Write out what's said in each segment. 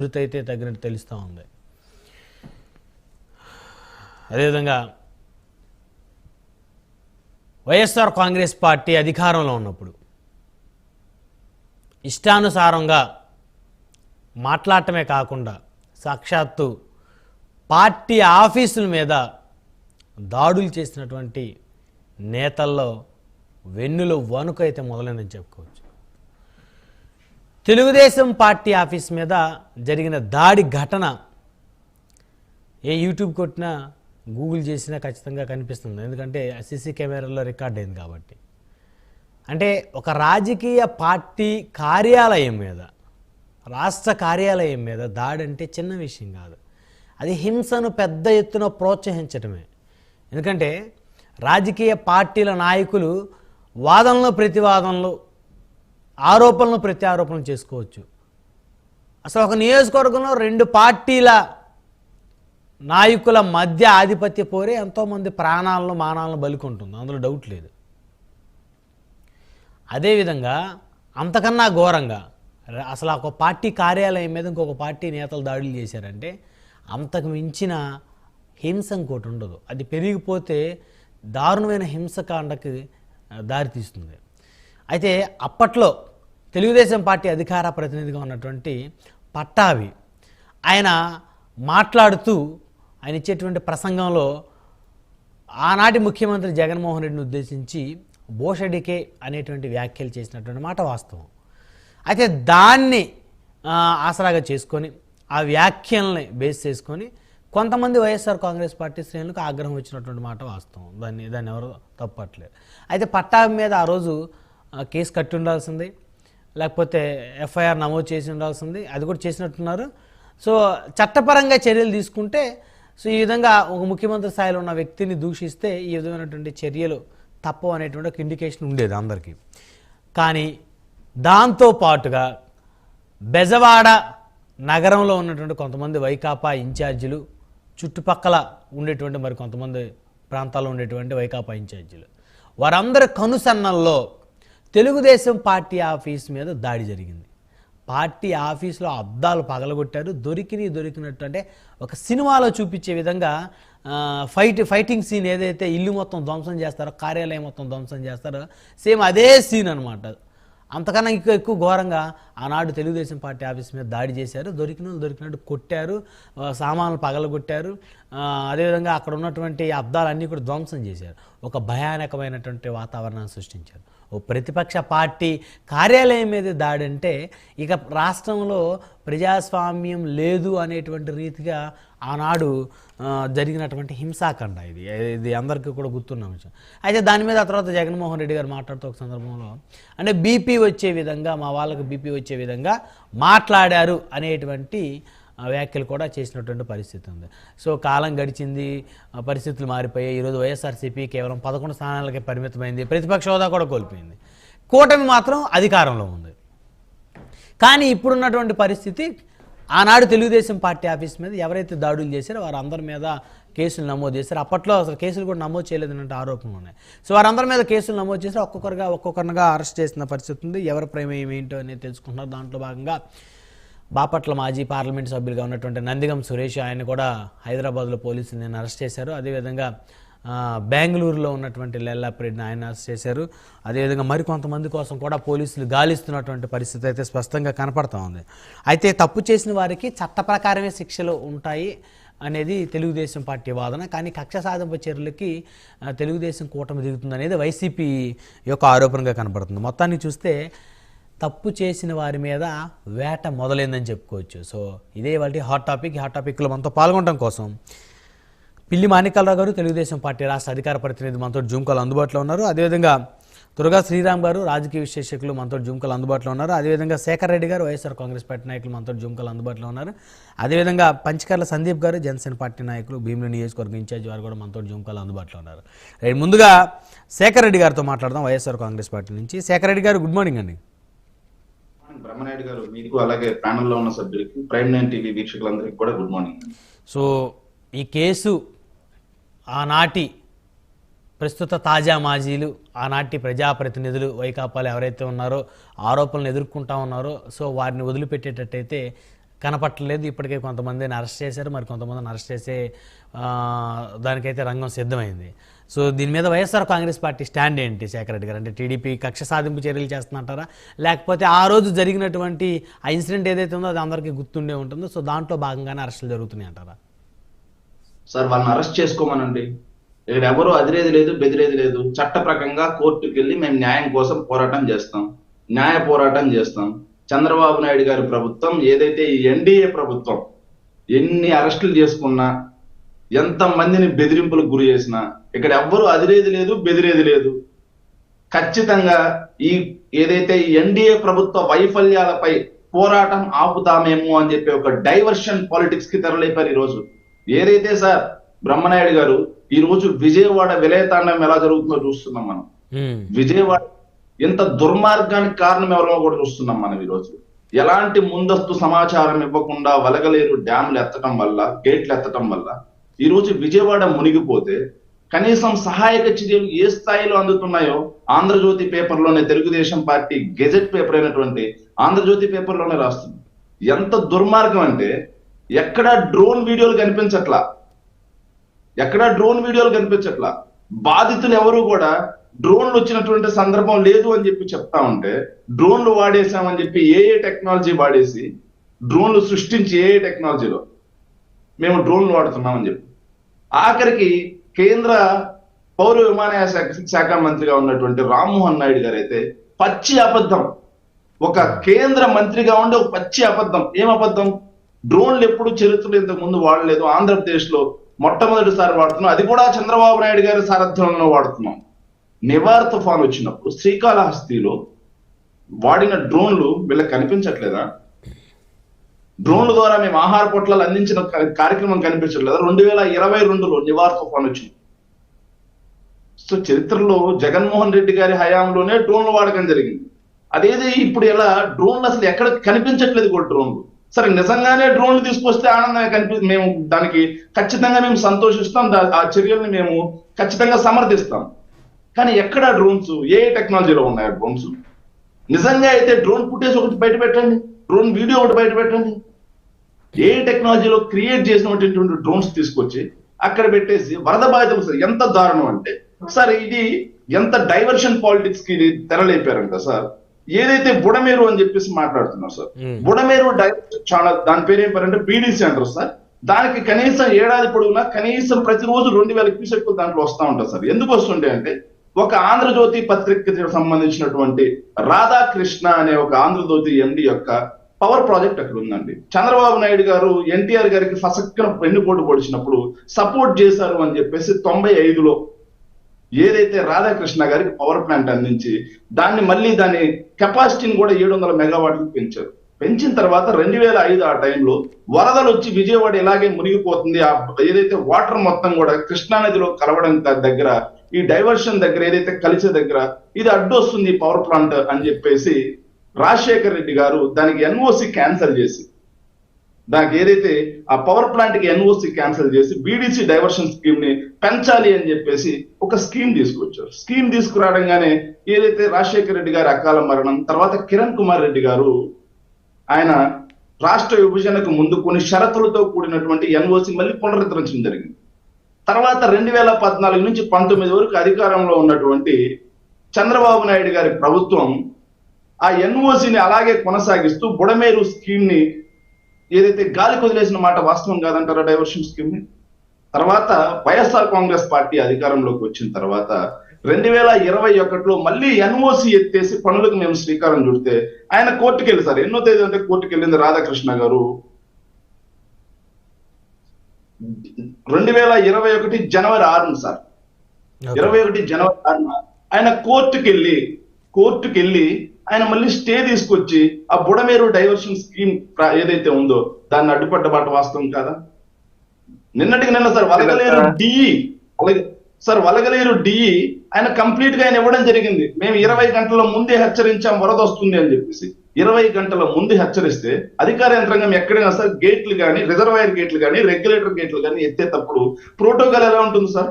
అయితే తగ్గినట్టు తెలుస్తూ ఉంది. అదేవిధంగా వైఎస్ఆర్ కాంగ్రెస్ పార్టీ అధికారంలో ఉన్నప్పుడు ఇష్టానుసారంగా మాట్లాడటమే కాకుండా సాక్షాత్తు పార్టీ ఆఫీసుల మీద దాడులు చేసినటువంటి నేతల్లో వెన్నులో వణుకు అయితే మొదలైందని చెప్పుకోవచ్చు. తెలుగుదేశం పార్టీ ఆఫీస్ మీద జరిగిన దాడి ఘటన ఏ యూట్యూబ్ కొట్టినా గూగుల్ చేసినా ఖచ్చితంగా కనిపిస్తుంది. ఎందుకంటే సీసీ కెమెరాలో రికార్డ్ అయింది కాబట్టి. అంటే ఒక రాజకీయ పార్టీ కార్యాలయం మీద రాష్ట్ర కార్యాలయం మీద దాడి అంటే చిన్న విషయం కాదు. అది హింసను పెద్ద ఎత్తున ప్రోత్సహించటమే. ఎందుకంటే రాజకీయ పార్టీల నాయకులు వాదనలు ప్రతివాదనలు ఆరోపణలు ప్రత్యారోపణలు చేసుకోవచ్చు. అసలు ఒక నియోజకవర్గంలో రెండు పార్టీల నాయకుల మధ్య ఆధిపత్య పోరే ఎంతోమంది ప్రాణాలను మానాలను బలికొంటుంది. అందులో డౌట్ లేదు. అదేవిధంగా అంతకన్నా ఘోరంగా అసలు ఒక పార్టీ కార్యాలయం మీద ఇంకొక పార్టీ నేతలు దాడులు చేశారంటే అంతకు మించిన హింస ఇంకోటి ఉండదు. అది పెరిగిపోతే దారుణమైన హింసకాండకి దారితీస్తుంది అయితే అప్పట్లో తెలుగుదేశం పార్టీ అధికార ప్రతినిధిగా ఉన్నటువంటి పట్టాభి ఆయన మాట్లాడుతూ ఆయన ఇచ్చేటువంటి ప్రసంగంలో ఆనాటి ముఖ్యమంత్రి జగన్మోహన్ రెడ్డిని ఉద్దేశించి బోషడికే అనేటువంటి వ్యాఖ్యలు చేసినటువంటి మాట వాస్తవం. అయితే దాన్ని ఆసరాగా చేసుకొని ఆ వ్యాఖ్యల్ని బేస్ చేసుకొని కొంతమంది వైఎస్ఆర్ కాంగ్రెస్ పార్టీ శ్రేణులకు ఆగ్రహం వచ్చినటువంటి మాట వాస్తవం. దాన్ని దాన్ని ఎవరు తప్పట్లేదు. అయితే పట్టాభి మీద ఆ రోజు కేసు కట్టి ఉండాల్సింది లేకపోతే ఎఫ్ఐఆర్ నమోదు చేసి ఉండాల్సింది. అది కూడా చేసినట్టున్నారు. సో చట్టపరంగా చర్యలు తీసుకుంటే సో ఈ విధంగా ఒక ముఖ్యమంత్రి స్థాయిలో ఉన్న వ్యక్తిని దూషిస్తే ఈ విధమైనటువంటి చర్యలు తప్పవు అనేటువంటి ఒక ఇండికేషన్ ఉండేది అందరికీ. కానీ దాంతో పాటుగా బెజవాడ నగరంలో ఉన్నటువంటి కొంతమంది వైకాపా ఇన్ఛార్జీలు చుట్టుపక్కల ఉండేటువంటి మరి కొంతమంది ప్రాంతాల్లో ఉండేటువంటి వైకాపా ఇన్ఛార్జీలు. వారందరి కనుసన్నల్లో తెలుగుదేశం పార్టీ ఆఫీస్ మీద దాడి జరిగింది. పార్టీ ఆఫీస్లో అద్దాలు పగలగొట్టారు. దొరికిని దొరికినట్టు అంటే ఒక సినిమాలో చూపించే విధంగా ఫైట్ ఫైటింగ్ సీన్ ఏదైతే ఇల్లు మొత్తం ధ్వంసం చేస్తారో కార్యాలయం మొత్తం ధ్వంసం చేస్తారో సేమ్ అదే సీన్ అనమాట అంతకన్నా ఇంకా ఎక్కువ ఘోరంగా ఆనాడు తెలుగుదేశం పార్టీ ఆఫీస్ మీద దాడి చేశారు. దొరికిన వాళ్ళు దొరికినట్టు కొట్టారు. సామాన్లు పగలగొట్టారు. అదేవిధంగా అక్కడ ఉన్నటువంటి అద్దాలన్నీ కూడా ధ్వంసం చేశారు. ఒక భయానకమైనటువంటి వాతావరణాన్ని సృష్టించారు. ఓ ప్రతిపక్ష పార్టీ కార్యాలయం మీద దాడి అంటే ఇక రాష్ట్రంలో ప్రజాస్వామ్యం లేదు అనేటువంటి రీతిగా ఆనాడు జరిగినటువంటి హింసాకాండ ఇది. ఇది అందరికీ కూడా గుర్తున్న విషయం. అయితే దాని మీద ఆ తర్వాత జగన్మోహన్ రెడ్డి గారు మాట్లాడుతూ ఒక సందర్భంలో అంటే బీపీ వచ్చే విధంగా మా వాళ్ళకి బీపీ వచ్చే విధంగా మాట్లాడారు అనేటువంటి వ్యాఖ్యలు కూడా చేసినటువంటి పరిస్థితి ఉంది. సో కాలం గడిచింది పరిస్థితులు మారిపోయాయి. ఈరోజు వైఎస్ఆర్సీపీ కేవలం పదకొండు స్థానాలకే పరిమితమైంది. ప్రతిపక్ష హోదా కూడా కోల్పోయింది. కూటమి మాత్రం అధికారంలో ఉంది. కానీ ఇప్పుడున్నటువంటి పరిస్థితి ఆనాడు తెలుగుదేశం పార్టీ ఆఫీస్ మీద ఎవరైతే దాడులు చేశారో వారందరి మీద కేసులు నమోదు చేశారు. అప్పట్లో అసలు కేసులు కూడా నమోదు చేయలేదన్నట్టు ఆరోపణలు ఉన్నాయి. సో వారందరి మీద కేసులు నమోదు చేసి ఒక్కొక్కరుగా ఒక్కొక్కరిగా అరెస్ట్ చేసిన పరిస్థితి ఉంది. ఎవరి ప్రమేయం ఏంటో అనేది తెలుసుకుంటున్నారు. దాంట్లో భాగంగా బాపట్ల మాజీ పార్లమెంట్ సభ్యులుగా ఉన్నటువంటి నందిగం సురేష్ ఆయన కూడా హైదరాబాద్లో పోలీసులు నేను అరెస్ట్ చేశారు. అదేవిధంగా బెంగళూరులో ఉన్నటువంటి లెల్లాప్రెడ్డిని ఆయన అరెస్ట్ చేశారు. అదేవిధంగా మరికొంతమంది కోసం కూడా పోలీసులు గాలిస్తున్నటువంటి పరిస్థితి అయితే స్పష్టంగా కనపడతా ఉంది. అయితే తప్పు చేసిన వారికి చట్ట ప్రకారమే శిక్షలు ఉంటాయి అనేది తెలుగుదేశం పార్టీ వాదన. కానీ కక్ష సాధింపు చర్యలకి తెలుగుదేశం కూటమి దిగుతుంది అనేది వైసీపీ యొక్క ఆరోపణగా కనపడుతుంది. మొత్తాన్ని చూస్తే తప్పు చేసిన వారి మీద వేట మొదలైందని చెప్పుకోవచ్చు. సో ఇదే వాటి హాట్ టాపిక్. హాట్ టాపిక్లో మనతో పాల్గొనడం కోసం పిల్లి మాణికలరావు గారు తెలుగుదేశం పార్టీ రాష్ట్ర అధికార ప్రతినిధి మనతో జూమ్ కాల్ అందుబాటులో ఉన్నారు. అదేవిధంగా దుర్గా శ్రీరామ్ గారు రాజకీయ విశ్లేషకులు మనతో జూమ్ కాల్ అందుబాటులో ఉన్నారు. అదేవిధంగా శేఖర్ రెడ్డి గారు వైఎస్ఆర్ కాంగ్రెస్ పార్టీ నాయకులు మనతో జూమ్ కాల్ అందుబాటులో ఉన్నారు. అదేవిధంగా పంచకర్ల సందీప్ గారు జనసేన పార్టీ నాయకులు భీమిలి నియోజకవర్గం ఇన్ఛార్జ్ వారు కూడా మనతో జూమ్ కాల్ అందుబాటులో ఉన్నారు. రైట్, ముందుగా శేఖర్ రెడ్డి గారితో మాట్లాడదాం వైఎస్ఆర్ కాంగ్రెస్ పార్టీ నుంచి. శేఖర్ రెడ్డి గారు గుడ్ మార్నింగ్ అండి. బ్రహ్మనాయుడు గారు మీకు అలాగే ఉన్న సభ్యులకి ప్రైమ్ నైన్ టీవీ వీక్షకులందరికీ కూడా గుడ్ మార్నింగ్. సో ఈ కేసు ఆనాటి ప్రస్తుత తాజా మాజీలు ఆనాటి ప్రజాప్రతినిధులు వైకాపాలు ఎవరైతే ఉన్నారో ఆరోపణలు ఎదుర్కొంటా ఉన్నారో సో వారిని వదిలిపెట్టేటట్టయితే కనపట్టలేదు. ఇప్పటికే కొంతమందిని అరెస్ట్ చేశారు. మరి కొంతమందిని అరెస్ట్ చేసే దానికైతే రంగం సిద్ధమైంది. సో దీని మీద వైఎస్ఆర్ కాంగ్రెస్ పార్టీ స్టాండ్ ఏంటి శేఖర్ రెడ్డి గారు? అంటే టీడీపీ కక్ష సాధింపు చర్యలు చేస్తున్నట్టారా లేకపోతే ఆ రోజు జరిగినటువంటి ఆ ఇన్సిడెంట్ ఏదైతే ఉందో అది అందరికీ గుర్తుండే ఉంటుందో. సో దాంట్లో భాగంగానే అరెస్టులు జరుగుతున్నాయి అంటారా సార్ వాళ్ళని అరెస్ట్ చేసుకోమనండి. ఇక్కడ ఎవరు అదిరేది లేదు బెదిరేది లేదు. చట్ట ప్రకంగా కోర్టుకు వెళ్ళి మేము న్యాయం కోసం పోరాటం చేస్తాం. న్యాయ పోరాటం చేస్తాం. చంద్రబాబు నాయుడు గారి ప్రభుత్వం ఏదైతే ఈ ఎన్డీఏ ప్రభుత్వం ఎన్ని అరెస్టులు చేసుకున్నా ఎంత మందిని బెదిరింపులకు గురి చేసినా ఇక్కడ ఎవ్వరు అదిరేది లేదు బెదిరేది లేదు. ఖచ్చితంగా ఈ ఏదైతే ఈ ఎన్డీఏ ప్రభుత్వ వైఫల్యాలపై పోరాటం ఆపుతామేమో అని చెప్పి ఒక డైవర్షన్ పాలిటిక్స్కి తెరలేపారు ఈ రోజు ఏదైతే సార్ బ్రహ్మనాయుడు గారు ఈ రోజు విజయవాడ విలయతాండం ఎలా జరుగుతుందో చూస్తున్నాం మనం. విజయవాడ ఎంత దుర్మార్గానికి కారణం ఎవరో కూడా చూస్తున్నాం మనం ఈ రోజు. ఎలాంటి ముందస్తు సమాచారం ఇవ్వకుండా వలగలేరు డ్యాములు ఎత్తటం వల్ల గేట్లు ఎత్తటం వల్ల ఈ రోజు విజయవాడ మునిగిపోతే కనీసం సహాయక చర్యలు ఏ స్థాయిలో అందుతున్నాయో ఆంధ్రజ్యోతి పేపర్లోనే తెలుగుదేశం పార్టీ గెజెట్ పేపర్ అయినటువంటి ఆంధ్రజ్యోతి పేపర్లోనే రాస్తుంది. ఎంత దుర్మార్గం అంటే ఎక్కడ డ్రోన్ వీడియోలు కనిపించట్లా. ఎక్కడ డ్రోన్ వీడియోలు కనిపించట్లా. బాధితులు ఎవరు కూడా డ్రోన్లు వచ్చినటువంటి సందర్భం లేదు అని చెప్పి చెప్తా ఉంటే డ్రోన్లు వాడేసామని చెప్పి ఏ ఏ టెక్నాలజీ వాడేసి డ్రోన్లు సృష్టించి ఏ ఏ టెక్నాలజీలో మేము డ్రోన్లు వాడుతున్నామని చెప్పి. ఆఖరికి కేంద్ర పౌర విమానయాన శాఖ శాఖ మంత్రిగా ఉన్నటువంటి రామ్మోహన్ నాయుడు గారు అయితే పచ్చి అబద్ధం. ఒక కేంద్ర మంత్రిగా ఉండే ఒక పచ్చి అబద్ధం. ఏం అబద్ధం? డ్రోన్లు ఎప్పుడు చరిత్రలో ఇంతకు ముందు వాడలేదు. ఆంధ్రప్రదేశ్లో మొట్టమొదటిసారి వాడుతున్నాం. అది కూడా చంద్రబాబు నాయుడు గారి సారథ్యంలో వాడుతున్నాం. నివార్ తుఫాన్ వచ్చినప్పుడు శ్రీకాళహస్తిలో వాడిన డ్రోన్లు వీళ్ళకి కనిపించట్లేదా? డ్రోన్ల ద్వారా మేము ఆహార పొట్లాలు అందించిన కార్యక్రమం కనిపించట్లేదా? రెండు వేల ఇరవై రెండులో నివార్ తుఫాన్ వచ్చింది. సో చరిత్రలో జగన్మోహన్ రెడ్డి గారి హయాంలోనే డ్రోన్లు వాడకం జరిగింది. అదేది ఇప్పుడు ఎలా డ్రోన్లు అసలు ఎక్కడ కనిపించట్లేదు కూడా డ్రోన్లు. సరే నిజంగానే డ్రోన్లు తీసుకొస్తే ఆనందంగా కనిపి మేము దానికి ఖచ్చితంగా మేము సంతోషిస్తాం ఆ చర్యల్ని మేము ఖచ్చితంగా సమర్థిస్తాం. కానీ ఎక్కడ డ్రోన్స్ ఏ టెక్నాలజీలో ఉన్నాయి డ్రోన్స్? నిజంగా అయితే డ్రోన్ ఫుటేజ్ ఒకటి బయట పెట్టండి డ్రోన్ వీడియో ఒకటి బయట పెట్టండి. ఏ టెక్నాలజీలో క్రియేట్ చేసినటువంటి డ్రోన్స్ తీసుకొచ్చి అక్కడ పెట్టేసి వరద బాధితులు సార్ ఎంత దారుణం అంటే సార్ ఇది ఎంత డైవర్షన్ పాలిటిక్స్కి ఇది తెరలేపారంట సార్. ఏదైతే బుడమేరు అని చెప్పేసి మాట్లాడుతున్నారు సార్. బుడమేరు డైవర్షన్ ఛానల్ దాని పేరు ఏం పేరంటే బీడీసీ అంటారు సార్. దానికి కనీసం ఏడాది పొడవునా కనీసం ప్రతిరోజు రెండు వేల క్యూసెక్లు దాంట్లో వస్తా ఉంటారు సార్. ఎందుకు వస్తుంటాయి అంటే ఒక ఆంధ్రజ్యోతి పత్రికకి సంబంధించినటువంటి రాధాకృష్ణ అనే ఒక ఆంధ్రజ్యోతి ఎండి యొక్క పవర్ ప్రాజెక్ట్ అక్కడ ఉందండి. చంద్రబాబు నాయుడు గారు ఎన్టీఆర్ గారికి ఫసక్కన వెన్నుపోటు పొడిచినప్పుడు సపోర్ట్ చేశారు అని చెప్పేసి తొంభై ఐదులో ఏదైతే రాధాకృష్ణ గారికి పవర్ ప్లాంట్ అందించి దాన్ని మళ్ళీ దాని కెపాసిటీని కూడా ఏడు వందల మెగావాట్లకు పెంచారు. పెంచిన తర్వాత రెండు వేల ఐదు ఆ టైంలో వరదలు వచ్చి విజయవాడ ఇలాగే మునిగిపోతుంది. ఆ ఏదైతే వాటర్ మొత్తం కూడా కృష్ణానదిలో కలవడం దగ్గర ఈ డైవర్షన్ దగ్గర ఏదైతే కలిసే దగ్గర ఇది అడ్డొస్తుంది పవర్ ప్లాంట్ అని చెప్పేసి రాజశేఖర్ రెడ్డి గారు దానికి ఎన్ఓసి క్యాన్సిల్ చేసి దానికి ఏదైతే ఆ పవర్ ప్లాంట్కి ఎన్ఓసి క్యాన్సిల్ చేసి బీడీసీ డైవర్షన్ స్కీమ్ని పెంచాలి అని చెప్పేసి ఒక స్కీమ్ తీసుకొచ్చారు. స్కీమ్ తీసుకురావడంగానే ఏదైతే రాజశేఖర రెడ్డి గారి అకాల మరణం తర్వాత కిరణ్ కుమార్ రెడ్డి గారు ఆయన రాష్ట్ర విభజనకు ముందు కొన్ని షరతులతో కూడినటువంటి ఎన్ఓసి మళ్ళీ పునరుద్ధరించడం జరిగింది. తర్వాత రెండు వేల పద్నాలుగు నుంచి పంతొమ్మిది వరకు అధికారంలో ఉన్నటువంటి చంద్రబాబు నాయుడు గారి ప్రభుత్వం ఆ ఎన్ఓసిని అలాగే కొనసాగిస్తూ బుడమేరు స్కీమ్ని ఏదైతే గాలి కొదిలేసిన మాట వాస్తవం కాదంటారా డైవర్షన్ స్కీమ్ని తర్వాత వైఎస్ఆర్ కాంగ్రెస్ పార్టీ అధికారంలోకి వచ్చిన తర్వాత రెండు వేల ఇరవై ఒకటిలో మళ్ళీ ఎన్ఓసి ఎత్తేసి పనులకు మేము శ్రీకారం చుడితే ఆయన కోర్టుకు వెళ్ళి సార్ ఎన్నో తేదీ అంటే కోర్టుకు వెళ్ళింది రాధాకృష్ణ గారు. రెండు వేల ఇరవై ఒకటి జనవరి ఆరున సార్. ఇరవై ఒకటి జనవరి ఆరున ఆయన కోర్టుకు వెళ్ళి కోర్టుకు వెళ్ళి ఆయన మళ్ళీ స్టే తీసుకొచ్చి ఆ బుడమేరు డైవర్షన్ స్కీమ్ ఏదైతే ఉందో దాన్ని అడ్డుపడ్డ మాట వాస్తవం కాదా? నిన్నటికి నిన్న సార్ వలగలేరు డిఈ. Sir వలగలేరు DE. ఆయన కంప్లీట్గా ఆయన ఇవ్వడం జరిగింది. మేము ఇరవై గంటల ముందే హెచ్చరించాం వరద వస్తుంది అని చెప్పేసి. ఇరవై గంటల ముందు హెచ్చరిస్తే అధికార యంత్రాంగం ఎక్కడైనా సార్ గేట్లు కానీ రిజర్వాయర్ గేట్లు కానీ రెగ్యులేటర్ గేట్లు కానీ ఎత్తేటప్పుడు ప్రోటోకాల్ ఎలా ఉంటుంది సార్?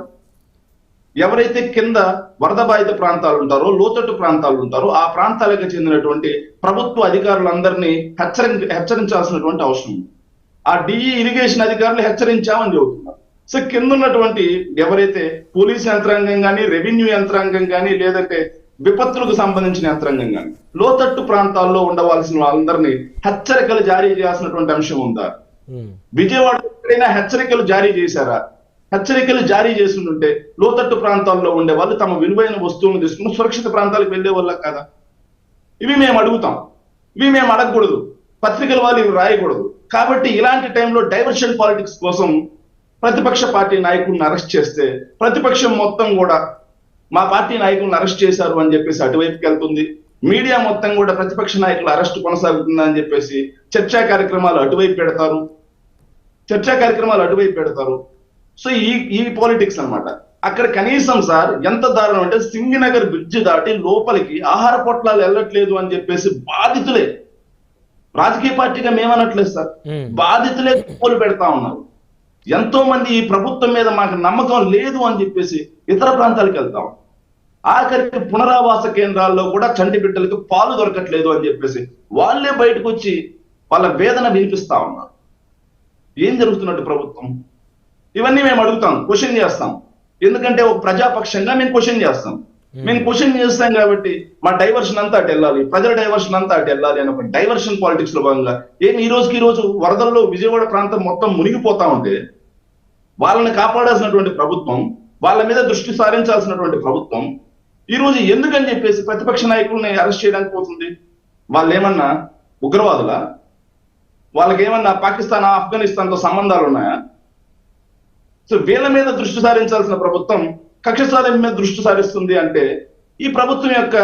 ఎవరైతే కింద వరద బాధిత ప్రాంతాలు ఉంటారో లోతట్టు ప్రాంతాలు ఉంటారో ఆ ప్రాంతాలకు చెందినటువంటి ప్రభుత్వ అధికారులందరినీ హెచ్చరి హెచ్చరించాల్సినటువంటి అవసరం ఉంది. ఆ డిఈ ఇరిగేషన్ అధికారులు హెచ్చరించామని చెబుతున్నారు. సో కింద ఉన్నటువంటి ఎవరైతే పోలీస్ యంత్రాంగం కానీ రెవెన్యూ యంత్రాంగం కానీ లేదంటే విపత్తులకు సంబంధించిన యంత్రాంగం కానీ లోతట్టు ప్రాంతాల్లో ఉండవలసిన వాళ్ళందరినీ హెచ్చరికలు జారీ చేయాల్సినటువంటి అంశం ఉందా? విజయవాడ ఎక్కడైనా హెచ్చరికలు జారీ చేశారా? హెచ్చరికలు జారీ చేసి లోతట్టు ప్రాంతాల్లో ఉండే వాళ్ళు తమ విలువైన వస్తువులను తీసుకుని సురక్షిత ప్రాంతాలకు వెళ్ళే వాళ్ళ కదా? ఇవి మేము అడుగుతాం. ఇవి మేము అడగకూడదు. పత్రికల వాళ్ళు ఇవి రాయకూడదు. కాబట్టి ఇలాంటి టైంలో డైవర్షన్ పాలిటిక్స్ కోసం ప్రతిపక్ష పార్టీ నాయకుడిని అరెస్ట్ చేస్తే ప్రతిపక్షం మొత్తం కూడా మా పార్టీ నాయకులను అరెస్ట్ చేశారు అని చెప్పేసి అటువైపుకి వెళ్తుంది. మీడియా మొత్తం కూడా ప్రతిపక్ష నాయకుల అరెస్ట్ కొనసాగుతుంది అని చెప్పేసి చర్చా కార్యక్రమాలు అటువైపు పెడతారు. చర్చా కార్యక్రమాలు అటువైపు పెడతారు. సో ఈ ఈ పాలిటిక్స్ అన్నమాట. అక్కడ కనీసం సార్ ఎంత దారుణం అంటే సింగినగర్ బ్రిడ్జ్ దాటి లోపలికి ఆహార పొట్లాలు వెళ్ళట్లేదు అని చెప్పేసి బాధితులే. రాజకీయ పార్టీగా మేమనట్లేదు సార్. బాధితులే పోలు పెడతా ఉన్నారు. ఎంతో మంది ఈ ప్రభుత్వం మీద మాకు నమ్మకం లేదు అని చెప్పేసి ఇతర ప్రాంతాలకు వెళ్తాం ఆఖరికి పునరావాస కేంద్రాల్లో కూడా చంటి బిడ్డలకు పాలు దొరకట్లేదు అని చెప్పేసి వాళ్ళే బయటకు వచ్చి వాళ్ళ వేదన వినిపిస్తా ఉన్నారు. ఏం జరుగుతున్నట్టు ప్రభుత్వం? ఇవన్నీ మేము అడుగుతాం క్వశ్చన్ చేస్తాం. ఎందుకంటే ఒక ప్రజాపక్షంగా మేము క్వశ్చన్ చేస్తాం. మేము. క్వశ్చన్ చేస్తాం కాబట్టి మా డైవర్షన్ అంతా అటు వెళ్ళాలి ప్రజల డైవర్షన్ అంతా అటు వెళ్ళాలి అని ఒక డైవర్షన్ పాలిటిక్స్లో భాగంగా. ఏం ఈ రోజుకి ఈ రోజు వరదల్లో విజయవాడ ప్రాంతం మొత్తం మునిగిపోతా ఉంటే వాళ్ళని కాపాడాల్సినటువంటి ప్రభుత్వం వాళ్ళ మీద దృష్టి సారించాల్సినటువంటి ప్రభుత్వం ఈ రోజు ఎందుకని చెప్పేసి ప్రతిపక్ష నాయకుల్ని అరెస్ట్ చేయడానికి పోతుంది? వాళ్ళు ఏమన్నా ఉగ్రవాదులా? వాళ్ళకి ఏమన్నా పాకిస్తాన్ ఆఫ్ఘనిస్తాన్తో సంబంధాలు ఉన్నాయా? సో వీళ్ళ మీద దృష్టి సారించాల్సిన ప్రభుత్వం కక్ష సాధన మీద దృష్టి సారిస్తుంది అంటే ఈ ప్రభుత్వం యొక్క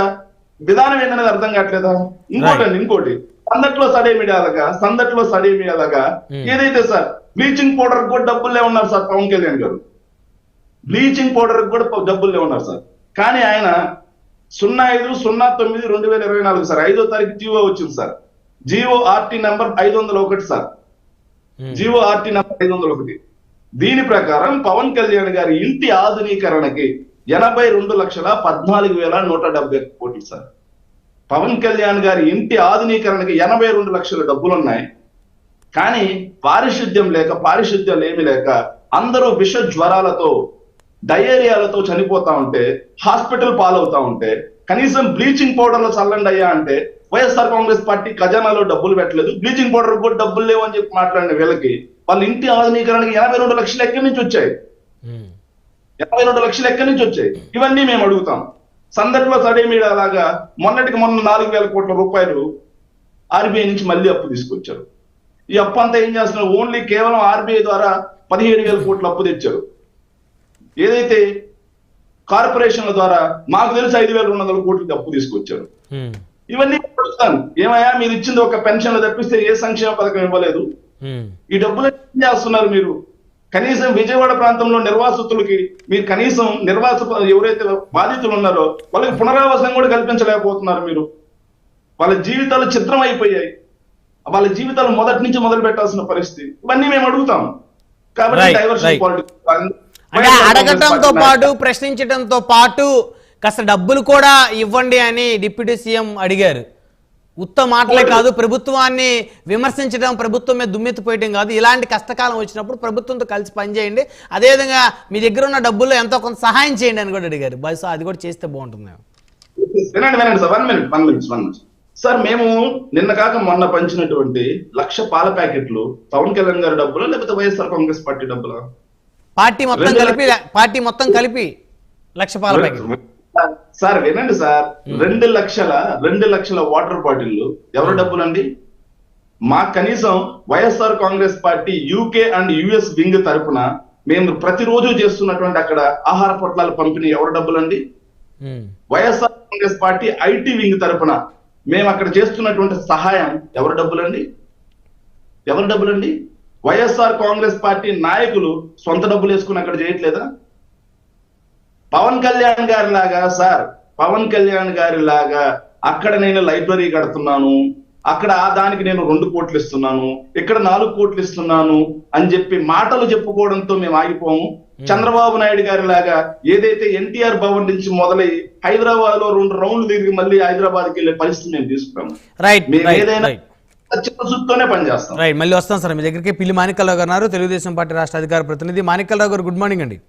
విధానం ఏంటనేది అర్థం కావట్లేదా? ఇంకోటి ఇంకోటి. సందట్లో సడేమిడాలగా సందట్లో సడేమిడాలగా Hmm. ఏదైతే సార్ బ్లీచింగ్ పౌడర్ కూడా డబ్బులే ఉన్నారు సార్ పవన్ కళ్యాణ్ గారు. బ్లీచింగ్ పౌడర్ కూడా డబ్బులే ఉన్నారు సార్. కానీ ఆయన సున్నా ఐదు సున్నా తొమ్మిది రెండు వేల ఇరవై నాలుగు సార్ ఐదో తారీఖు జీవో వచ్చింది సార్. జీవో ఆర్టీ నంబర్ ఐదు వందల ఒకటి సార్. ఉమ్. జీవో ఆర్టీ నంబర్ ఐదు వందల ఒకటి. దీని ప్రకారం పవన్ కళ్యాణ్ గారి ఇంటి ఆధునీకరణకి ఎనభై రెండు లక్షల పద్నాలుగు వేల నూట డెబ్బై ఒక్క కోట్లు సార్ పవన్ కళ్యాణ్ గారి ఇంటి ఆధునీకరణకి ఎనభై రెండు లక్షల డబ్బులు ఉన్నాయి కానీ పారిశుద్ధ్యం లేక పారిశుద్ధ్యం ఏమి లేక అందరూ విష జ్వరాలతో డయేరియాలతో చనిపోతా ఉంటే హాస్పిటల్ పాలవుతా ఉంటే కనీసం బ్లీచింగ్ పౌడర్లో చల్లండి అయ్యా అంటే వైఎస్ఆర్ కాంగ్రెస్ పార్టీ ఖజానాలో డబ్బులు పెట్టలేదు. బ్లీచింగ్ పౌడర్ కూడా డబ్బులు లేవు అని చెప్పి మాట్లాడిన వీళ్ళకి వాళ్ళ ఇంటి ఆధునీకరణకి ఎనభై రెండు లక్షలు ఎక్కడి నుంచి వచ్చాయి. ఎనభై రెండు లక్షలు ఎక్కడి నుంచి వచ్చాయి? ఇవన్నీ మేము అడుగుతాం. సందట్లో సడే మీద అలాగా మొన్నటికి మొన్న నాలుగు వేల కోట్ల రూపాయలు ఆర్బీఐ నుంచి మళ్ళీ అప్పు తీసుకొచ్చారు. ఈ అప్పు అంతా ఏం చేస్తున్నారు? ఓన్లీ కేవలం ఆర్బీఐ ద్వారా పదిహేడు వేల కోట్ల అప్పు తెచ్చారు. ఏదైతే కార్పొరేషన్ల ద్వారా మాకు తెలిసి ఐదు వేల రెండు వందల కోట్లకి అప్పు తీసుకొచ్చారు. ఇవన్నీ అడుగుతాను ఏమయ్యా మీరు ఇచ్చింది ఒక పెన్షన్లు తప్పిస్తే ఏ సంక్షేమ పథకం ఇవ్వలేదు. ఈ డబ్బులు ఏం చేస్తున్నారు మీరు? కనీసం విజయవాడ ప్రాంతంలో నిర్వాసితులకి మీరు కనీసం నిర్వాస ఎవరైతే బాధితులు ఉన్నారో వాళ్ళకి పునరావాసం కూడా కల్పించలేకపోతున్నారు మీరు. వాళ్ళ జీవితాలు చిత్రం అయిపోయాయి. వాళ్ళ జీవితాలు మొదటి నుంచి మొదలు పెట్టాల్సిన పరిస్థితి. ఇవన్నీ మేము అడుగుతాం. కాబట్టి డైవర్షన్ right. పాలిటిక్స్ అంటే అడగటంతో పాటు ప్రశ్నించడంతో పాటు కాస్త డబ్బులు కూడా ఇవ్వండి అని డిప్యూటీ సీఎం అడిగారు. ఉత్త మాటలే కాదు ప్రభుత్వాన్ని విమర్శించడం ప్రభుత్వం మీద దుమ్మెత్తిపోయడం కాదు. ఇలాంటి కష్టకాలం వచ్చినప్పుడు ప్రభుత్వంతో కలిసి పనిచేయండి. అదేవిధంగా మీ దగ్గర ఉన్న డబ్బుల్లో ఎంతో కొంత సహాయం చేయండి అని కూడా అడిగారు. బహుశా అది కూడా చేస్తే బాగుంటుంది వినండి వినండి sir. One minute one minute one minute. Sir మేము నిన్న కాక మొన్న పంచినటువంటి లక్ష పాల ప్యాకెట్లు పవన్ కళ్యాణ్ గారి డబ్బులు లేకపోతే వైఎస్ఆర్ కాంగ్రెస్ పార్టీ డబ్బులా? పార్టీ మొత్తం కలిపి పార్టీ మొత్తం కలిపి లక్ష పాల ప్యాకెట్. సార్ వినండి సార్. రెండు లక్షల రెండు లక్షల వాటర్ బాటిల్లు ఎవరి డబ్బులండి? మా కనీసం YSR Congress party UK and US wing తరపున మేము ప్రతిరోజు చేస్తున్నటువంటి అక్కడ ఆహార పొట్లాల పంపిణీ ఎవరి డబ్బులండి. YSR Congress party IT wing తరపున మేము అక్కడ చేస్తున్నటువంటి సహాయం ఎవరి డబ్బులండి? ఎవరి డబ్బులండి? వైఎస్ఆర్ కాంగ్రెస్ పార్టీ నాయకులు సొంత డబ్బులు వేసుకుని అక్కడ చేయట్లేదా? పవన్ కళ్యాణ్ గారి లాగా సార్ పవన్ కళ్యాణ్ గారి లాగా అక్కడ నేను లైబ్రరీ కడుతున్నాను అక్కడ ఆ దానికి నేను రెండు కోట్లు ఇస్తున్నాను ఇక్కడ నాలుగు కోట్లు ఇస్తున్నాను అని చెప్పి మాటలు చెప్పుకోవడంతో మేము ఆగిపోము. చంద్రబాబు నాయుడు గారి లాగా ఏదైతే ఎన్టీఆర్ భవన్ నుంచి మొదలై హైదరాబాద్లో రెండు రౌండ్లు తిరిగి మళ్ళీ హైదరాబాద్కి వెళ్ళే పరిస్థితి మేము రైట్ ఏదైనా చిత్తశుద్ధితోనే పనిచేస్తాం. రైట్ మళ్ళీ వస్తాం సార్. మీ దగ్గరికి పిల్లి మాణిక్యరావు గారు తెలుగుదేశం పార్టీ రాష్ట్ర అధికార ప్రతినిధి. మాణిక్యరావు గారు గుడ్ మార్నింగ్ అండి.